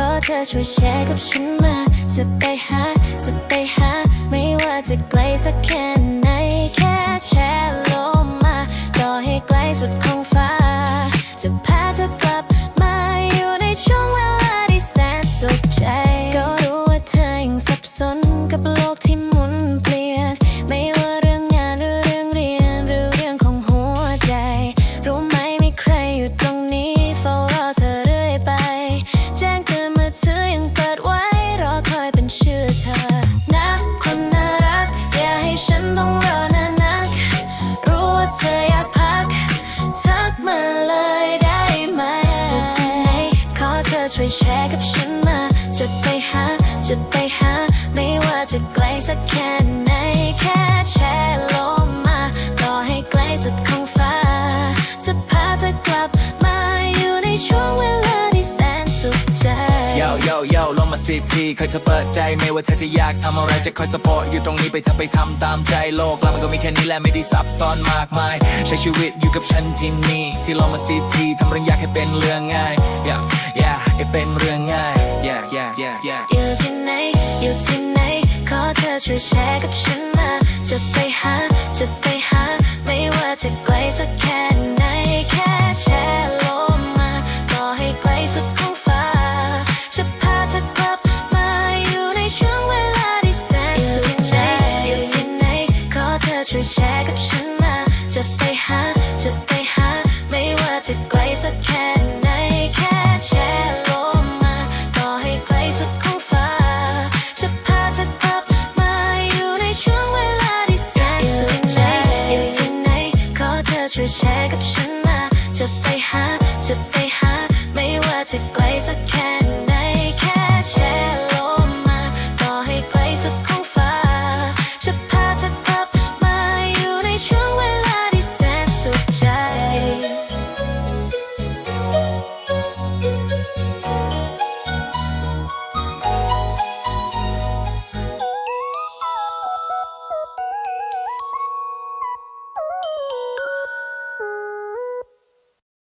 ขอเธอช่วยแชร์กับฉันมา จะไปหา จะไปหา ไม่ว่าจะไกลสักแค่ไหน แค่แชร์ลมมา ต่อให้ไกลสุดของฟ้า จะพา ช่วยแชร์กับฉันมา จะไปหา จะไปหา ไม่ว่าจะไกลสักแค่ไหน แค่แชร์ลงมาต่อให้ไกลสุดของฟ้า จะพาเธอกลับมาอยู่ในช่วงเวลาที่แสนสุขใจโยโยโยลงมาสิทีเคยเธอเปิดใจไม่ว่าเธอจะอยากทำอะไรจะคอยสปอร์ตอยู่ตรงนี้ไปเธอไปทำตามใจโลกแล้วมันก็มีแค่นี้แหละไม่ได้ซับซ้อนมากมาย ใช้ชีวิตอยู่กับฉันที่นี่ที่ลงมาสิทีทำเรื่องยากให้เป็นเรื่องง่าย y e ช่วยแชร์กับฉันมา จะไปหา จะไปหา ไม่ว่าจะไกลสักแค่ไหนแค่แชร์ลมมา ต่อให้ไกลสุด ช่วยแชร์กับฉันมา จะไปหา จะไปหา ไม่ว่าจะไกลสักแค่ไหนแค่แชร์